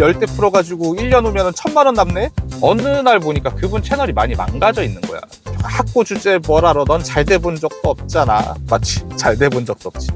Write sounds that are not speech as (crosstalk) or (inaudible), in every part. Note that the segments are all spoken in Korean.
열대 풀어가지고 1년 후면은 천만 원 남네? 어느 날 보니까 그분 채널이 많이 망가져 있는 거야. 학고 주제 뭘 알아? 넌잘 돼 본 적도 없잖아. 맞지? 잘돼 본 적도 없지.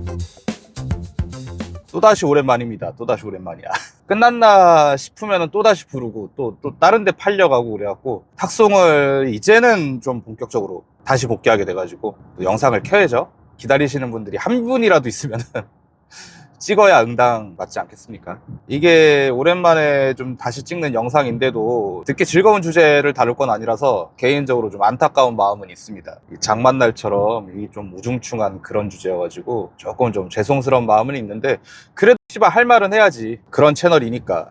또다시 오랜만입니다. 또다시 오랜만이야. (laughs) 끝났나 싶으면은 또다시 부르고 또, 또 다른 데 팔려가고 그래갖고 탁송을 이제는 좀 본격적으로 다시 복귀하게 돼가지고 또 영상을 켜야죠. 기다리시는 분들이 한 분이라도 있으면은 (laughs) 찍어야 응당 맞지 않겠습니까? 이게 오랜만에 좀 다시 찍는 영상인데도 듣기 즐거운 주제를 다룰 건 아니라서 개인적으로 좀 안타까운 마음은 있습니다. 이 장만날처럼 이 좀 우중충한 그런 주제여가지고 조금 좀 죄송스러운 마음은 있는데 그래도 씨발 할 말은 해야지. 그런 채널이니까.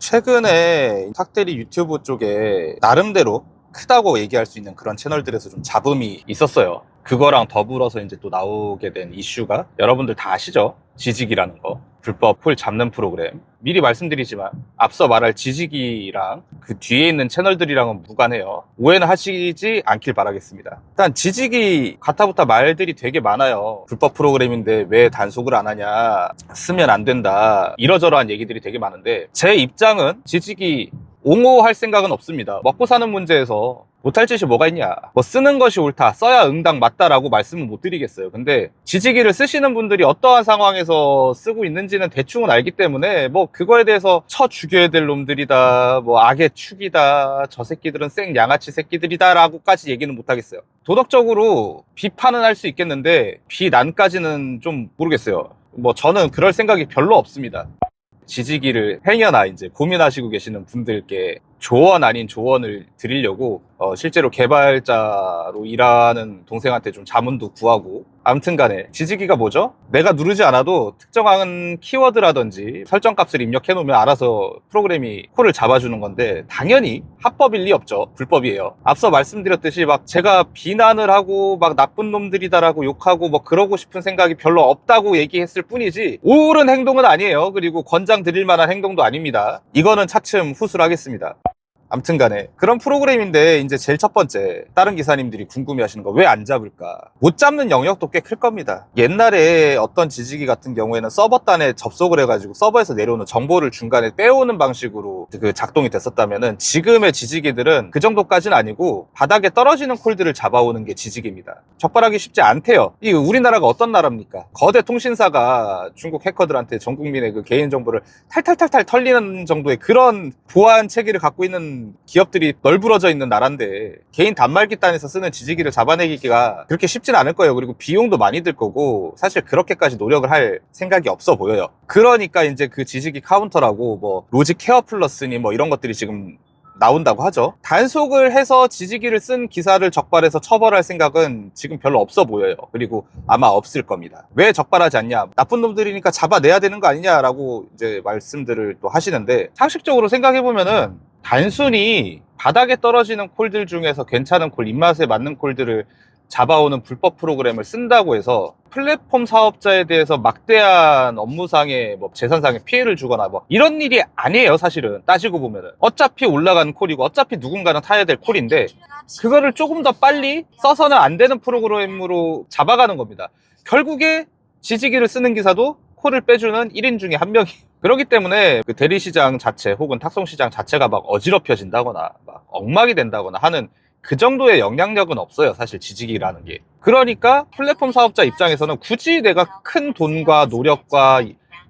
최근에 탁대리 유튜브 쪽에 나름대로 크다고 얘기할 수 있는 그런 채널들에서 좀 잡음이 있었어요. 그거랑 더불어서 이제 또 나오게 된 이슈가 여러분들 다 아시죠? 지지기라는 거. 불법 폴 잡는 프로그램. 미리 말씀드리지만 앞서 말할 지지기랑 그 뒤에 있는 채널들이랑은 무관해요. 오해는 하시지 않길 바라겠습니다. 일단 지지기 가타부타 말들이 되게 많아요. 불법 프로그램인데 왜 단속을 안 하냐. 쓰면 안 된다. 이러저러한 얘기들이 되게 많은데 제 입장은 지지기 옹호할 생각은 없습니다. 먹고 사는 문제에서 못할 짓이 뭐가 있냐. 뭐 쓰는 것이 옳다. 써야 응당 맞다라고 말씀은 못 드리겠어요. 근데 지지기를 쓰시는 분들이 어떠한 상황에서 쓰고 있는지는 대충은 알기 때문에 뭐 그거에 대해서 쳐 죽여야 될 놈들이다. 뭐 악의 축이다. 저 새끼들은 생 양아치 새끼들이다라고까지 얘기는 못 하겠어요. 도덕적으로 비판은 할 수 있겠는데 비난까지는 좀 모르겠어요. 뭐 저는 그럴 생각이 별로 없습니다. 지지기를 행여나 이제 고민하시고 계시는 분들께 조언 아닌 조언을 드리려고 어, 실제로 개발자로 일하는 동생한테 좀 자문도 구하고 아무튼 간에 지지기가 뭐죠? 내가 누르지 않아도 특정한 키워드라든지 설정 값을 입력해 놓으면 알아서 프로그램이 콜을 잡아주는 건데 당연히 합법일 리 없죠. 불법이에요. 앞서 말씀드렸듯이 막 제가 비난을 하고 막 나쁜 놈들이다라고 욕하고 뭐 그러고 싶은 생각이 별로 없다고 얘기했을 뿐이지 옳은 행동은 아니에요. 그리고 권장 드릴 만한 행동도 아닙니다. 이거는 차츰 후술하겠습니다. 암튼 간에 그런 프로그램인데 이제 제일 첫 번째 다른 기사님들이 궁금해 하시는 거 왜 안 잡을까? 못 잡는 영역도 꽤 클 겁니다. 옛날에 어떤 지지기 같은 경우에는 서버단에 접속을 해가지고 서버에서 내려오는 정보를 중간에 빼오는 방식으로 그 작동이 됐었다면은 지금의 지지기들은 그 정도까지는 아니고 바닥에 떨어지는 콜들을 잡아오는 게 지지기입니다. 적발하기 쉽지 않대요. 이 우리나라가 어떤 나라입니까? 거대 통신사가 중국 해커들한테 전 국민의 그 개인 정보를 탈탈탈탈 털리는 정도의 그런 보안 체계를 갖고 있는 기업들이 널브러져 있는 나라인데 개인 단말기 단에서 쓰는 지지기를 잡아내기가 그렇게 쉽진 않을 거예요. 그리고 비용도 많이 들 거고 사실 그렇게까지 노력을 할 생각이 없어 보여요. 그러니까 이제 그 지지기 카운터라고 뭐 로직 케어 플러스니 뭐 이런 것들이 지금 나온다고 하죠. 단속을 해서 지지기를 쓴 기사를 적발해서 처벌할 생각은 지금 별로 없어 보여요. 그리고 아마 없을 겁니다. 왜 적발하지 않냐? 나쁜 놈들이니까 잡아내야 되는 거 아니냐라고 이제 말씀들을 또 하시는데 상식적으로 생각해 보면은 단순히 바닥에 떨어지는 콜들 중에서 괜찮은 콜, 입맛에 맞는 콜들을 잡아오는 불법 프로그램을 쓴다고 해서 플랫폼 사업자에 대해서 막대한 업무상의 뭐 재산상의 피해를 주거나 뭐 이런 일이 아니에요 사실은. 따지고 보면은. 어차피 올라가는 콜이고 어차피 누군가는 타야 될 콜인데 그거를 조금 더 빨리 써서는 안 되는 프로그램으로 잡아가는 겁니다. 결국에 지지기를 쓰는 기사도 콜을 빼주는 1인 중에 한 명이 그렇기 때문에 그 대리시장 자체 혹은 탁송시장 자체가 막 어지럽혀진다거나 막 엉망이 된다거나 하는 그 정도의 영향력은 없어요. 사실 지지기라는 게. 그러니까 플랫폼 사업자 입장에서는 굳이 내가 큰 돈과 노력과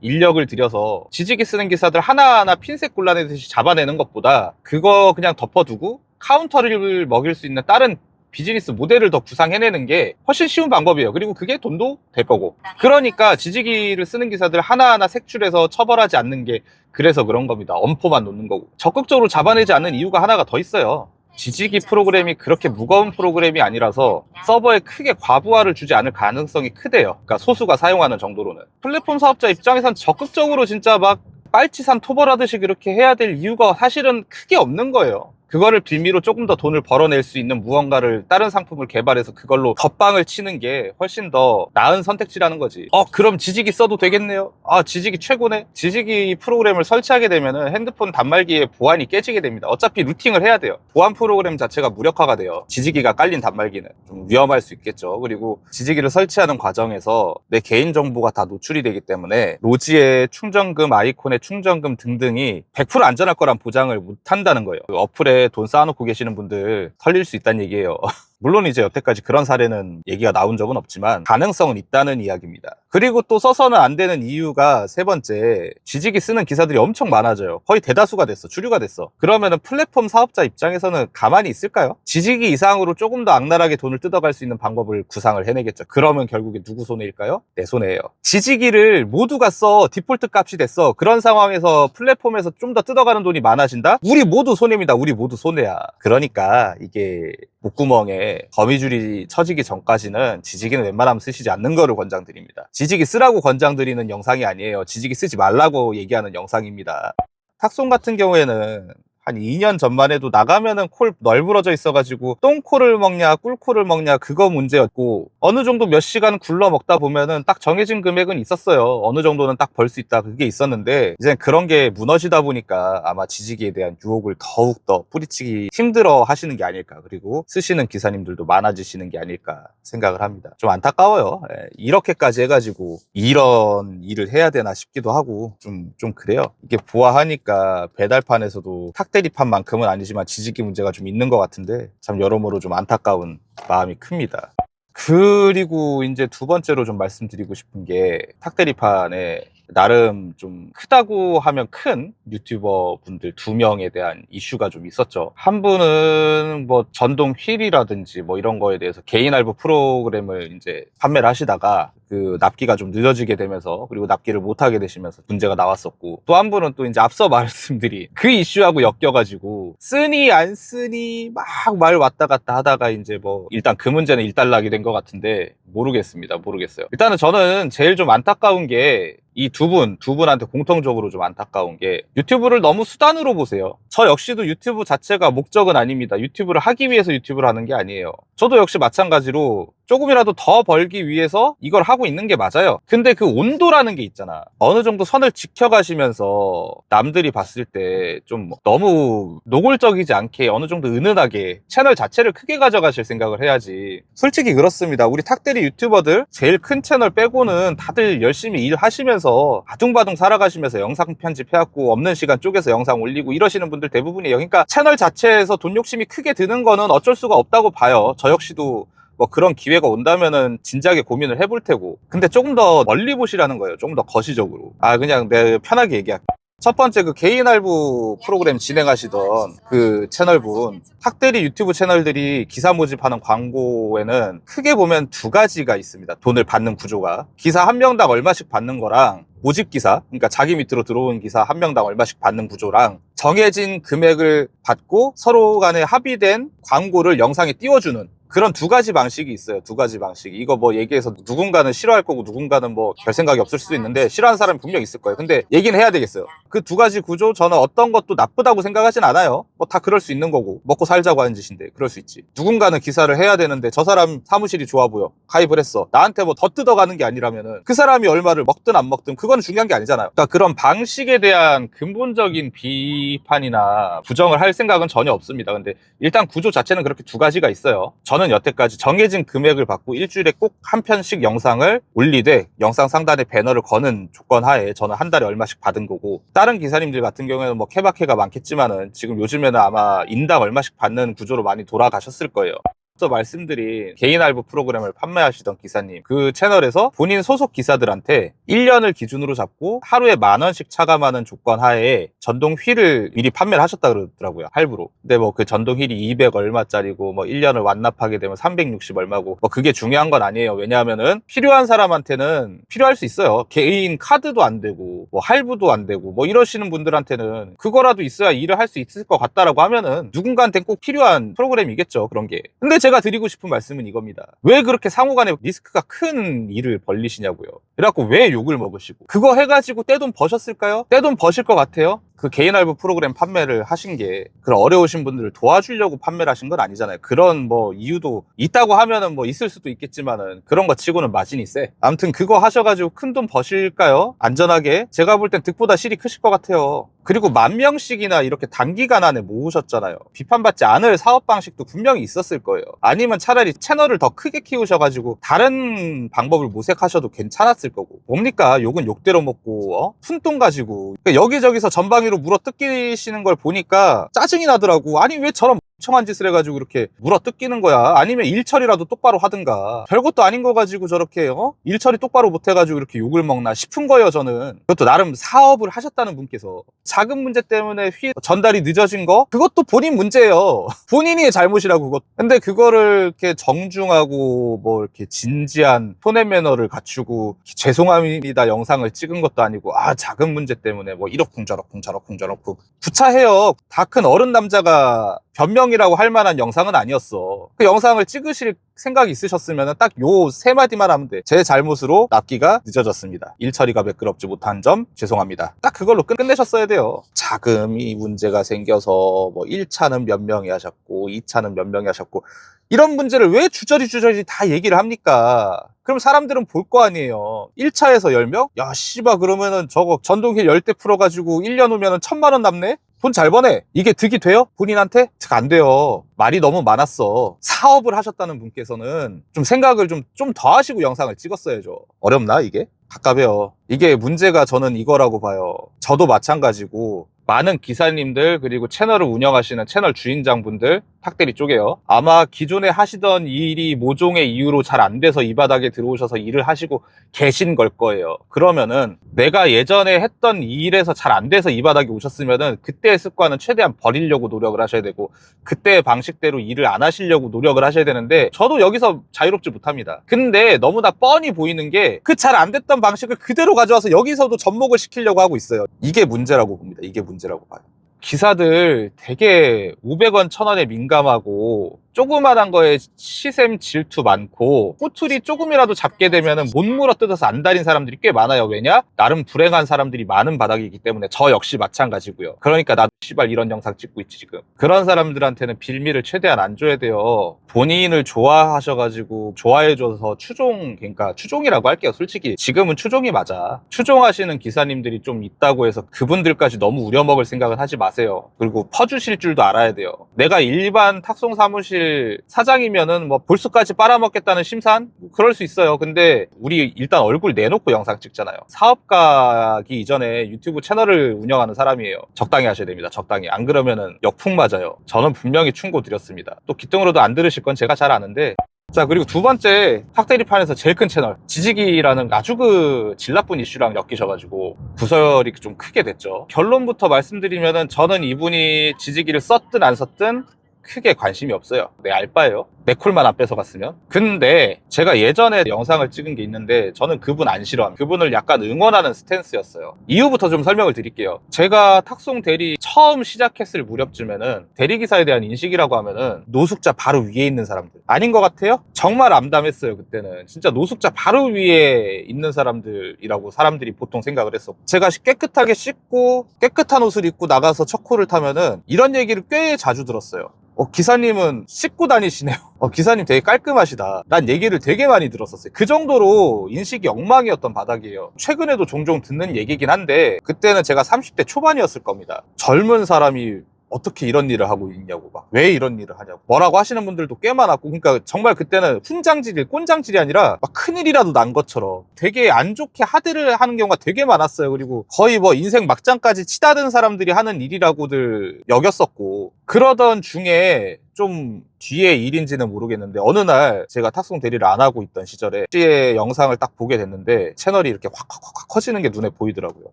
인력을 들여서 지지기 쓰는 기사들 하나하나 핀셋 골라내듯이 잡아내는 것보다 그거 그냥 덮어두고 카운터를 먹일 수 있는 다른 비즈니스 모델을 더 구상해내는 게 훨씬 쉬운 방법이에요. 그리고 그게 돈도 될 거고. 그러니까 지지기를 쓰는 기사들 하나하나 색출해서 처벌하지 않는 게 그래서 그런 겁니다. 엄포만 놓는 거고. 적극적으로 잡아내지 않는 이유가 하나가 더 있어요. 지지기 프로그램이 그렇게 무거운 프로그램이 아니라서 서버에 크게 과부하를 주지 않을 가능성이 크대요. 그러니까 소수가 사용하는 정도로는. 플랫폼 사업자 입장에선 적극적으로 진짜 막 빨치산 토벌하듯이 그렇게 해야 될 이유가 사실은 크게 없는 거예요. 그거를 빌미로 조금 더 돈을 벌어낼 수 있는 무언가를 다른 상품을 개발해서 그걸로 덧방을 치는 게 훨씬 더 나은 선택지라는 거지. 어, 그럼 지지기 써도 되겠네요? 아, 지지기 최고네? 지지기 프로그램을 설치하게 되면은 핸드폰 단말기의 보안이 깨지게 됩니다. 어차피 루팅을 해야 돼요. 보안 프로그램 자체가 무력화가 돼요. 지지기가 깔린 단말기는. 좀 위험할 수 있겠죠. 그리고 지지기를 설치하는 과정에서 내 개인정보가 다 노출이 되기 때문에 로지의 충전금, 아이콘의 충전금 등등이 100% 안전할 거란 보장을 못 한다는 거예요. 그 어플에 돈 쌓아놓고 계시는 분들 털릴 수 있다는 얘기예요. (laughs) 물론 이제 여태까지 그런 사례는 얘기가 나온 적은 없지만 가능성은 있다는 이야기입니다. 그리고 또 써서는 안 되는 이유가 세 번째, 지지기 쓰는 기사들이 엄청 많아져요. 거의 대다수가 됐어. 주류가 됐어. 그러면은 플랫폼 사업자 입장에서는 가만히 있을까요? 지지기 이상으로 조금 더 악랄하게 돈을 뜯어갈 수 있는 방법을 구상을 해내겠죠. 그러면 결국에 누구 손해일까요? 내 손해예요. 지지기를 모두가 써 디폴트 값이 됐어. 그런 상황에서 플랫폼에서 좀 더 뜯어가는 돈이 많아진다? 우리 모두 손해입니다. 우리 모두 손해야. 그러니까 이게 목구멍에 거미줄이 쳐지기 전까지는 지지기는 웬만하면 쓰시지 않는 거를 권장드립니다. 지지기 쓰라고 권장드리는 영상이 아니에요. 지지기 쓰지 말라고 얘기하는 영상입니다. 탁송 같은 경우에는 한 2년 전만 해도 나가면은 콜 널브러져 있어가지고 똥콜을 먹냐 꿀콜을 먹냐 그거 문제였고 어느 정도 몇 시간 굴러 먹다 보면은 딱 정해진 금액은 있었어요. 어느 정도는 딱 벌 수 있다 그게 있었는데 이제 그런 게 무너지다 보니까 아마 지지기에 대한 유혹을 더욱 더 뿌리치기 힘들어 하시는 게 아닐까 그리고 쓰시는 기사님들도 많아지시는 게 아닐까 생각을 합니다. 좀 안타까워요. 예, 이렇게까지 해가지고 이런 일을 해야 되나 싶기도 하고 좀 좀 그래요. 이게 보아하니까 배달판에서도 탁 대리판만큼은 아니지만 지지기 문제가 좀 있는 것 같은데 참 여러모로 좀 안타까운 마음이 큽니다. 그리고 이제 두 번째로 좀 말씀드리고 싶은 게 탁대리판에 나름 좀 크다고 하면 큰 유튜버 분들 두 명에 대한 이슈가 좀 있었죠. 한 분은 뭐 전동 휠이라든지 뭐 이런 거에 대해서 개인 할부 프로그램을 이제 판매를 하시다가 그 납기가 좀 늦어지게 되면서 그리고 납기를 못하게 되시면서 문제가 나왔었고 또 한 분은 또 이제 앞서 (laughs) 말씀드린 그 이슈하고 엮여가지고 쓰니 안 쓰니 막 말 왔다 갔다 하다가 이제 뭐 일단 그 문제는 일단락이 된 것 같은데 모르겠습니다 모르겠어요 일단은 저는 제일 좀 안타까운 게 이두 분, 두 분한테 공통적으로 좀 안타까운 게 유튜브를 너무 수단으로 보세요. 저 역시도 유튜브 자체가 목적은 아닙니다. 유튜브를 하기 위해서 유튜브를 하는 게 아니에요. 저도 역시 마찬가지로 조금이라도 더 벌기 위해서 이걸 하고 있는 게 맞아요. 근데 그 온도라는 게 있잖아. 어느 정도 선을 지켜가시면서 남들이 봤을 때 좀 너무 노골적이지 않게 어느 정도 은은하게 채널 자체를 크게 가져가실 생각을 해야지. 솔직히 그렇습니다. 우리 탁대리 유튜버들 제일 큰 채널 빼고는 다들 열심히 일하시면서 아둥바둥 살아가시면서 영상 편집해갖고 없는 시간 쪼개서 영상 올리고 이러시는 분들 대부분이에요. 그러니까 채널 자체에서 돈 욕심이 크게 드는 거는 어쩔 수가 없다고 봐요. 저 역시도 뭐 그런 기회가 온다면은 진지하게 고민을 해볼 테고. 근데 조금 더 멀리 보시라는 거예요. 조금 더 거시적으로. 아, 그냥 내 편하게 얘기할게. 첫 번째 그 개인 할부 프로그램 진행하시던 그 채널분 탁대리 유튜브 채널들이 기사 모집하는 광고에는 크게 보면 두 가지가 있습니다. 돈을 받는 구조가 기사 한 명당 얼마씩 받는 거랑 모집 기사, 그러니까 자기 밑으로 들어온 기사 한 명당 얼마씩 받는 구조랑 정해진 금액을 받고 서로 간에 합의된 광고를 영상에 띄워주는 그런 두 가지 방식이 있어요. 두 가지 방식이. 이거 뭐 얘기해서 누군가는 싫어할 거고 누군가는 뭐 별 생각이 없을 수도 있는데 싫어하는 사람이 분명 있을 거예요. 근데 얘기는 해야 되겠어요. 그 두 가지 구조 저는 어떤 것도 나쁘다고 생각하진 않아요. 뭐 다 그럴 수 있는 거고 먹고 살자고 하는 짓인데 그럴 수 있지. 누군가는 기사를 해야 되는데 저 사람 사무실이 좋아 보여. 가입을 했어. 나한테 뭐 더 뜯어가는 게 아니라면은 그 사람이 얼마를 먹든 안 먹든 그거는 중요한 게 아니잖아요. 그러니까 그런 방식에 대한 근본적인 비판이나 부정을 할 생각은 전혀 없습니다. 근데 일단 구조 자체는 그렇게 두 가지가 있어요. 저는 여태까지 정해진 금액을 받고 일주일에 꼭 한 편씩 영상을 올리되 영상 상단에 배너를 거는 조건 하에 저는 한 달에 얼마씩 받은 거고 다른 기사님들 같은 경우에는 뭐 케바케가 많겠지만은 지금 요즘에는 아마 인당 얼마씩 받는 구조로 많이 돌아가셨을 거예요. 앞서 말씀드린 개인 할부 프로그램을 판매하시던 기사님 그 채널에서 본인 소속 기사들한테 1년을 기준으로 잡고 하루에 만 원씩 차감하는 조건 하에 전동 휠을 미리 판매를 하셨다 그러더라고요 할부로. 근데 뭐 그 전동 휠이 200 얼마짜리고 뭐 1년을 완납하게 되면 360 얼마고 뭐 그게 중요한 건 아니에요. 왜냐하면은 필요한 사람한테는 필요할 수 있어요. 개인 카드도 안 되고 뭐 할부도 안 되고 뭐 이러시는 분들한테는 그거라도 있어야 일을 할 수 있을 것 같다라고 하면은 누군가한테 꼭 필요한 프로그램이겠죠 그런 게. 근데 제가 드리고 싶은 말씀은 이겁니다. 왜 그렇게 상호간에 리스크가 큰 일을 벌리시냐고요. 그래갖고 왜 욕을 먹으시고 그거 해가지고 떼돈 버셨을까요? 떼돈 버실 것 같아요? 그 개인 할부 프로그램 판매를 하신 게 그런 어려우신 분들을 도와주려고 판매를 하신 건 아니잖아요. 그런 뭐 이유도 있다고 하면은 뭐 있을 수도 있겠지만은 그런 거 치고는 마진이 세. 아무튼 그거 하셔가지고 큰 돈 버실까요? 안전하게? 제가 볼 땐 득보다 실이 크실 것 같아요. 그리고 만 명씩이나 이렇게 단기간 안에 모으셨잖아요. 비판받지 않을 사업 방식도 분명히 있었을 거예요. 아니면 차라리 채널을 더 크게 키우셔가지고 다른 방법을 모색하셔도 괜찮았을 거고. 뭡니까? 욕은 욕대로 먹고 어? 푼돈 가지고 그러니까 여기저기서 전방위로 물어 뜯기시는 걸 보니까 짜증이 나더라고. 아니 왜 저런 멍청한 짓을 해가지고 이렇게 물어 뜯기는 거야. 아니면 일 처리라도 똑바로 하든가. 별것도 아닌 거 가지고 저렇게 어? 일 처리 똑바로 못 해가지고 이렇게 욕을 먹나 싶은 거예요. 저는. 그것도 나름 사업을 하셨다는 분께서 작은 문제 때문에 휘 전달이 늦어진 거 그것도 본인 문제예요. (laughs) 본인이 잘못이라고 그것. 근데 그거를 이렇게 정중하고 뭐 이렇게 진지한 톤의 매너를 갖추고 죄송합니다 영상을 찍은 것도 아니고 아 작은 문제 때문에 뭐 이러쿵 저러쿵 저러쿵 저러쿵 구차해요. 다 큰 어른 남자가 변명이라고 할 만한 영상은 아니었어. 그 영상을 찍으실 생각이 있으셨으면 딱 요 세 마디만 하면 돼. 제 잘못으로 납기가 늦어졌습니다. 일 처리가 매끄럽지 못한 점 죄송합니다. 딱 그걸로 끝- 끝내셨어야 돼요. 자금이 문제가 생겨서 뭐 1차는 몇 명이 하셨고 2차는 몇 명이 하셨고 이런 문제를 왜 주저리 주저리 다 얘기를 합니까? 그럼 사람들은 볼 거 아니에요. 1차에서 10명? 야, 씨바, 그러면은 저거 전동휠 10대 풀어가지고 1년 후면은 천만 원 남네? 돈 잘 버네? 이게 득이 돼요? 본인한테? 득 안 돼요. 말이 너무 많았어. 사업을 하셨다는 분께서는 좀 생각을 좀, 좀 더 하시고 영상을 찍었어야죠. 어렵나, 이게? 가깝해요. 이게 문제가 저는 이거라고 봐요. 저도 마찬가지고, 많은 기사님들 그리고 채널을 운영하시는 채널 주인장분들 탁대리 쪽에요. 아마 기존에 하시던 일이 모종의 이유로 잘 안 돼서 이 바닥에 들어오셔서 일을 하시고 계신 걸 거예요. 그러면은 내가 예전에 했던 이 일에서 잘 안 돼서 이 바닥에 오셨으면은 그때의 습관은 최대한 버리려고 노력을 하셔야 되고 그때의 방식대로 일을 안 하시려고 노력을 하셔야 되는데 저도 여기서 자유롭지 못합니다. 근데 너무나 뻔히 보이는 게 그 잘 안 됐던 방식을 그대로 가져와서 여기서도 접목을 시키려고 하고 있어요. 이게 문제라고 봅니다. 이게 문제 라고 봐요. 기사들 되게 500원, 1000원에 민감하고 조그만한 거에 시샘 질투 많고 꼬투리 조금이라도 잡게 되면은 못 물어 뜯어서 안 다린 사람들이 꽤 많아요. 왜냐? 나름 불행한 사람들이 많은 바닥이기 때문에 저 역시 마찬가지고요. 그러니까 나도 씨발 이런 영상 찍고 있지 지금. 그런 사람들한테는 빌미를 최대한 안 줘야 돼요. 본인을 좋아하셔가지고 좋아해줘서 추종 그러니까 추종이라고 할게요. 솔직히 지금은 추종이 맞아. 추종하시는 기사님들이 좀 있다고 해서 그분들까지 너무 우려먹을 생각은 하지 마세요. 그리고 퍼주실 줄도 알아야 돼요. 내가 일반 탁송 사무실 사장이면은 뭐 볼수까지 빨아먹겠다는 심산? 뭐 그럴 수 있어요. 근데 우리 일단 얼굴 내놓고 영상 찍잖아요. 사업가기 이전에 유튜브 채널을 운영하는 사람이에요. 적당히 하셔야 됩니다. 적당히. 안 그러면은 역풍 맞아요. 저는 분명히 충고 드렸습니다. 또 기등으로도 안 들으실 건 제가 잘 아는데 자 그리고 두 번째 탁대리판에서 제일 큰 채널 지지기라는 아주 그 질 나쁜 이슈랑 엮이셔가지고 구설이 좀 크게 됐죠 결론부터 말씀드리면은 저는 이분이 지지기를 썼든 안 썼든 크게 관심이 없어요. 내 알바예요. 내 콜만 안 뺏어갔으면. 근데 제가 예전에 영상을 찍은 게 있는데 저는 그분 안 싫어합니다 그분을 약간 응원하는 스탠스였어요. 이유부터 좀 설명을 드릴게요. 제가 탁송 대리 처음 시작했을 무렵쯤에는 대리기사에 대한 인식이라고 하면은 노숙자 바로 위에 있는 사람들. 아닌 것 같아요? 정말 암담했어요 그때는. 진짜 노숙자 바로 위에 있는 사람들이라고 사람들이 보통 생각을 했어 제가 깨끗하게 씻고 깨끗한 옷을 입고 나가서 척코를 타면은 이런 얘기를 꽤 자주 들었어요 어, 기사님은 씻고 다니시네요. (laughs) 어, 기사님 되게 깔끔하시다. 난 얘기를 되게 많이 들었었어요. 그 정도로 인식이 엉망이었던 바닥이에요. 최근에도 종종 듣는 얘기긴 한데, 그때는 제가 30대 초반이었을 겁니다. 젊은 사람이 어떻게 이런 일을 하고 있냐고 막 왜 이런 일을 하냐고. 뭐라고 하시는 분들도 꽤 많았고 그러니까 정말 그때는 훈장질이 꼰장질이 아니라 막 큰일이라도 난 것처럼 되게 안 좋게 하대를 하는 경우가 되게 많았어요. 그리고 거의 뭐 인생 막장까지 치다든 사람들이 하는 일이라고들 여겼었고 그러던 중에 좀 뒤에 일인지는 모르겠는데 어느 날 제가 탁송 대리를 안 하고 있던 시절에 씨의 영상을 딱 보게 됐는데 채널이 이렇게 확확확 커지는 게 눈에 보이더라고요.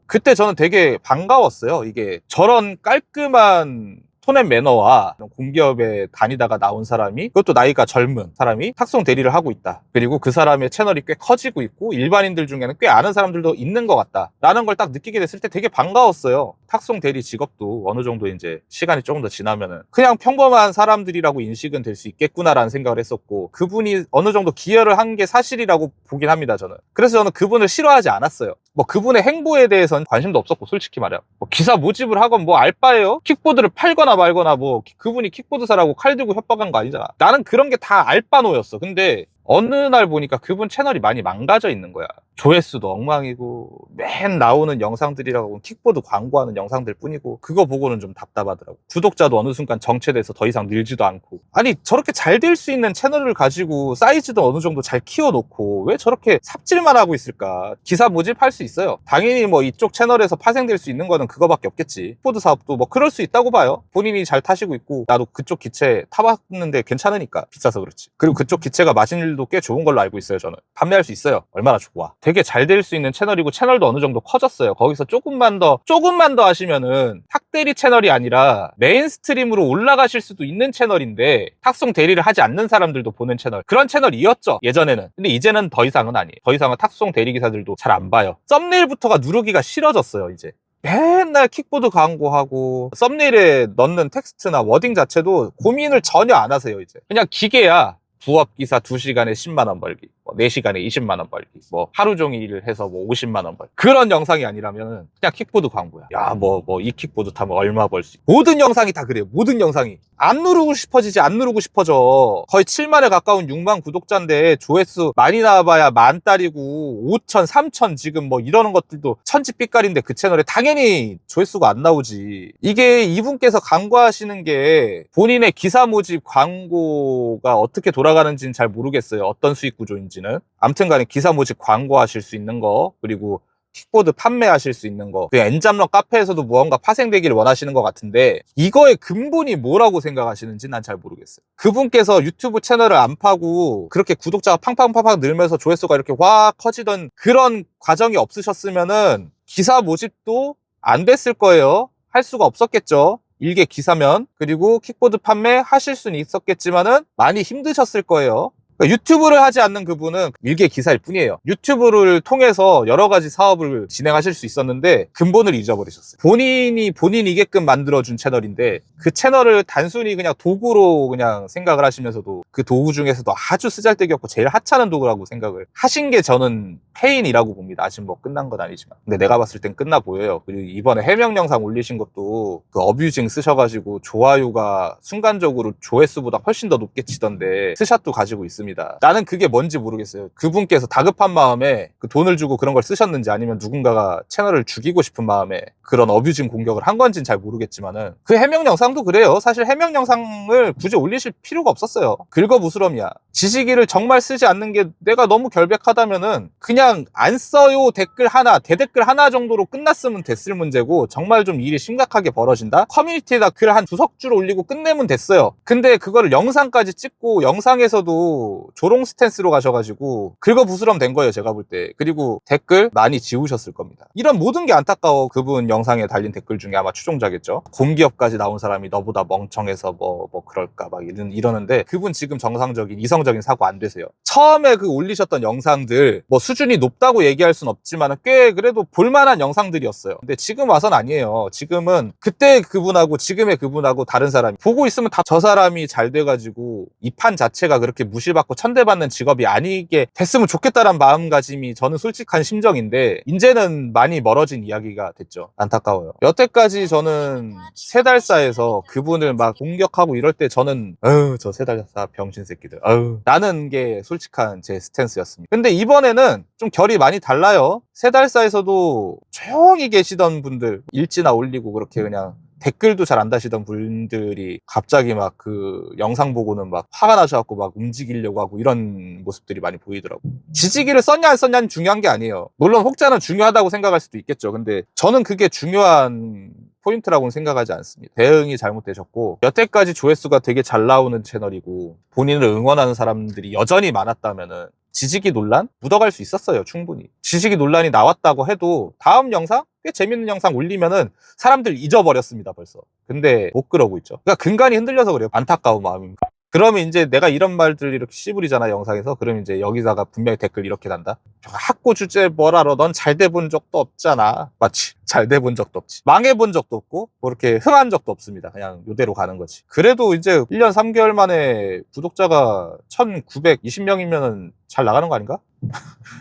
그때 저는 되게 반가웠어요. 이게 저런 깔끔한 톤앤 매너와 공기업에 다니다가 나온 사람이 그것도 나이가 젊은 사람이 탁송 대리를 하고 있다. 그리고 그 사람의 채널이 꽤 커지고 있고 일반인들 중에는 꽤 아는 사람들도 있는 것 같다. 라는 걸 딱 느끼게 됐을 때 되게 반가웠어요. 탁송 대리 직업도 어느 정도 이제 시간이 조금 더 지나면은 그냥 평범한 사람들이라고 인식은 될 수 있겠구나라는 생각을 했었고 그분이 어느 정도 기여를 한 게 사실이라고 보긴 합니다 저는. 그래서 저는 그분을 싫어하지 않았어요. 뭐 그분의 행보에 대해서는 관심도 없었고 솔직히 말이야 뭐 기사 모집을 하건 뭐 알바예요. 킥보드를 팔거나 말거나 뭐 그분이 킥보드사라고 칼 들고 협박한 거 아니잖아. 나는 그런 게 다 알바노였어. 근데 어느 날 보니까 그분 채널이 많이 망가져 있는 거야 조회수도 엉망이고 맨 나오는 영상들이라고 킥보드 광고하는 영상들 뿐이고 그거 보고는 좀 답답하더라고. 구독자도 어느 순간 정체돼서 더 이상 늘지도 않고. 아니 저렇게 잘 될 수 있는 채널을 가지고 사이즈도 어느 정도 잘 키워놓고 왜 저렇게 삽질만 하고 있을까? 기사 모집할 수 있어요. 당연히 뭐 이쪽 채널에서 파생될 수 있는 거는 그거밖에 없겠지. 킥보드 사업도 뭐 그럴 수 있다고 봐요. 본인이 잘 타시고 있고 나도 그쪽 기체 타봤는데 괜찮으니까 비싸서 그렇지. 그리고 그쪽 기체가 마진율도 꽤 좋은 걸로 알고 있어요 저는. 판매할 수 있어요. 얼마나 좋아 되게 잘 될 수 있는 채널이고 채널도 어느 정도 커졌어요. 거기서 조금만 더 조금만 더 하시면은 탁대리 채널이 아니라 메인스트림으로 올라가실 수도 있는 채널인데 탁송 대리를 하지 않는 사람들도 보는 채널. 그런 채널이었죠 예전에는. 근데 이제는 더 이상은 아니에요. 더 이상은 탁송 대리 기사들도 잘 안 봐요. 썸네일부터가 누르기가 싫어졌어요 이제. 맨날 킥보드 광고하고 썸네일에 넣는 텍스트나 워딩 자체도 고민을 전혀 안 하세요 이제. 그냥 기계야 부업 기사 2시간에 10만 원 벌기 뭐 4시간에 20만 원 벌기 뭐 하루 종일 일을 해서 뭐 50만 원 벌기. 그런 영상이 아니라면 그냥 킥보드 광고야. 야 뭐 뭐 이 킥보드 타면 얼마 벌수 있고 모든 영상이 다 그래요. 모든 영상이. 안 누르고 싶어지지 안 누르고 싶어져. 거의 7만에 가까운 6만 구독자인데 조회수 많이 나와봐야 만 달이고 5천 3천 지금 뭐 이러는 것들도 천지 삐깔인데 그 채널에 당연히 조회수가 안 나오지. 이게 이분께서 광고하시는 게 본인의 기사 모집 광고가 어떻게 돌아 가는지는 잘 모르겠어요 어떤 수익 구조인지는 아무튼 간에 기사 모집 광고하실 수 있는 거 그리고 킥보드 판매하실 수 있는 거. 그 엔잡러 카페에서도 무언가 파생되기를 원하시는 것 같은데 이거의 근본이 뭐라고 생각하시는지 난 잘 모르겠어요. 그분께서 유튜브 채널을 안 파고 그렇게 구독자가 팡팡팡팡 늘면서 조회수가 이렇게 확 커지던 그런 과정이 없으셨으면은 기사 모집도 안 됐을 거예요. 할 수가 없었겠죠. 일개 기사면 그리고 킥보드 판매 하실 수는 있었겠지만은 많이 힘드셨을 거예요. 그러니까 유튜브를 하지 않는 그분은 일개 기사일 뿐이에요. 유튜브를 통해서 여러 가지 사업을 진행하실 수 있었는데 근본을 잊어버리셨어요. 본인이 본인이게끔 만들어준 채널인데 그 채널을 단순히 그냥 도구로 그냥 생각을 하시면서도 그 도구 중에서도 아주 쓰잘데기 없고 제일 하찮은 도구라고 생각을 하신 게 저는 페인이라고 봅니다. 아직 뭐 끝난 건 아니지만. 근데 내가 봤을 땐 끝나 보여요. 그리고 이번에 해명 영상 올리신 것도 그 어뷰징 쓰셔가지고 좋아요가 순간적으로 조회수보다 훨씬 더 높게 치던데 스샷도 가지고 있 습니다. 나는 그게 뭔지 모르겠어요. 그분께서 다급한 마음에 그 돈을 주고 그런 걸 쓰셨는지 아니면 누군가가 채널을 죽이고 싶은 마음에 그런 어뷰징 공격을 한 건지는 잘 모르겠지만은 그 해명 영상도 그래요. 사실 해명 영상을 굳이 올리실 필요가 없었어요. 긁어부스럼이야. 지식이를 정말 쓰지 않는 게 내가 너무 결백하다면은 그냥 안 써요 댓글 하나, 대댓글 하나 정도로 끝났으면 됐을 문제고 정말 좀 일이 심각하게 벌어진다? 커뮤니티에다 글 한 두석 줄 올리고 끝내면 됐어요. 근데 그거를 영상까지 찍고 영상에서도 조롱 스탠스로 가셔가지고 긁어 부스럼 된 거예요, 제가 볼 때. 그리고 댓글 많이 지우셨을 겁니다. 이런 모든 게 안타까워. 그분 영상에 달린 댓글 중에 아마 추종자겠죠. 공기업까지 나온 사람이 너보다 멍청해서 뭐, 뭐 그럴까 막 이런, 이러는데 그분 지금 정상적인, 이성적인 사고 안 되세요. 처음에 그 올리셨던 영상들 뭐 수준이 높다고 얘기할 순 없지만 꽤 그래도 볼만한 영상들이었어요. 근데 지금 와선 아니에요. 지금은 그때 그분하고 지금의 그분하고 다른 사람이 보고 있으면 다 저 사람이 잘 돼가지고 이 판 자체가 그렇게 무시받고 천대받는 직업이 아니게 됐으면 좋겠다란 마음가짐이 저는 솔직한 심정인데 이제는 많이 멀어진 이야기가 됐죠. 안타까워요. 여태까지 저는 세달사에서 그분을 막 공격하고 이럴 때 저는 어우 저 세달사 병신 새끼들 어우 나는 게 솔직한 제 스탠스였습니다. 근데 이번에는 좀 결이 많이 달라요. 세달사에서도 조용히 계시던 분들 일지나 올리고 그렇게 그냥 댓글도 잘 안 다시던 분들이 갑자기 막 그 영상 보고는 막 화가 나셔갖고 막 움직이려고 하고 이런 모습들이 많이 보이더라고. 지지기를 썼냐 안 썼냐는 중요한 게 아니에요. 물론 혹자는 중요하다고 생각할 수도 있겠죠. 근데 저는 그게 중요한 포인트라고는 생각하지 않습니다. 대응이 잘못되셨고 여태까지 조회수가 되게 잘 나오는 채널이고 본인을 응원하는 사람들이 여전히 많았다면은 지지기 논란? 묻어갈 수 있었어요 충분히. 지지기 논란이 나왔다고 해도 다음 영상 꽤 재밌는 영상 올리면은 사람들 잊어버렸습니다 벌써. 근데 못 그러고 있죠. 그러니까 근간이 흔들려서 그래요 안타까운 마음입니다 그러면 이제 내가 이런 말들 이렇게 씨부리잖아 영상에서. 그럼 이제 여기다가 분명히 댓글 이렇게 단다. 학고 주제 뭐라러? 넌잘 돼 본 적도 없잖아. 마치 잘 돼 본 적도 없지. 망해 본 적도 없고 뭐 이렇게 흥한 적도 없습니다. 그냥 요대로 가는 거지. 그래도 이제 1년 3개월 만에 구독자가 1920명이면은 잘 나가는 거 아닌가? (laughs)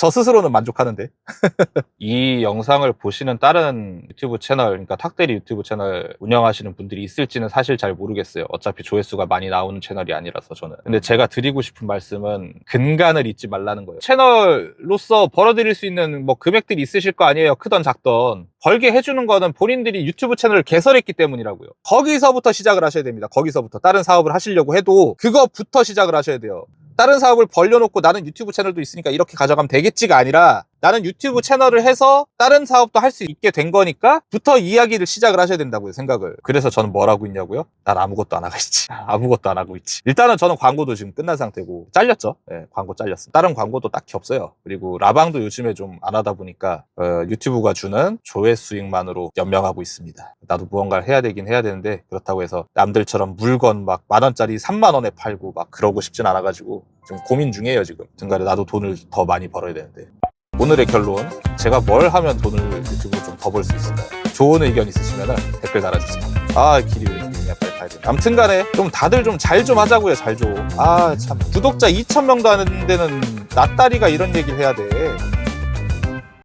저 스스로는 만족하는데. 이 영상을 보시는 다른 유튜브 채널, 그러니까 탁대리 유튜브 채널 운영하시는 분들이 있을지는 사실 잘 모르겠어요. 어차피 조회수가 많이 나오는 채널이 아니라서 저는. 근데 제가 드리고 싶은 말씀은 근간을 잊지 말라는 거예요. 채널로서 벌어들일 수 있는 뭐 금액들이 있으실 거 아니에요. 크던 작던. 벌게 해주는 거는 본인들이 유튜브 채널을 개설했기 때문이라고요. 거기서부터 시작을 하셔야 됩니다. 거기서부터. 다른 사업을 하시려고 해도 그거부터 시작을 하셔야 돼요. 다른 사업을 벌려놓고 나는 유튜브 채널도 있으니까 이렇게 가져가면 되겠지가 아니라 나는 유튜브 채널을 해서 다른 사업도 할 수 있게 된 거니까 부터 이야기를 시작을 하셔야 된다고요 생각을. 그래서 저는 뭘 하고 있냐고요? 난 아무것도 안 하고 있지. (laughs) 아무것도 안 하고 있지. 일단은 저는 광고도 지금 끝난 상태고 잘렸죠. 예, 광고 잘렸어 다른 광고도 딱히 없어요. 그리고 라방도 요즘에 좀 안 하다 보니까 어, 유튜브가 주는 조회 수익만으로 연명하고 있습니다. 나도 무언가를 해야 되긴 해야 되는데 그렇다고 해서 남들처럼 물건 막 만 원짜리 3만 원에 팔고 막 그러고 싶진 않아가지고 좀 고민 중이에요 지금. 등간에 나도 돈을 더 많이 벌어야 되는데 오늘의 결론 제가 뭘 하면 돈을 유튜브로 좀 더 벌 수 있을까요? 좋은 의견 있으시면 댓글 달아주세요. 아 길이 왜 이렇게 빨리 가야 돼 아무튼 간에 좀 다들 좀 잘 좀 하자고요 잘 좀 아 참. 구독자 2,000명도 안 되는 나딸이가 이런 얘기를 해야 돼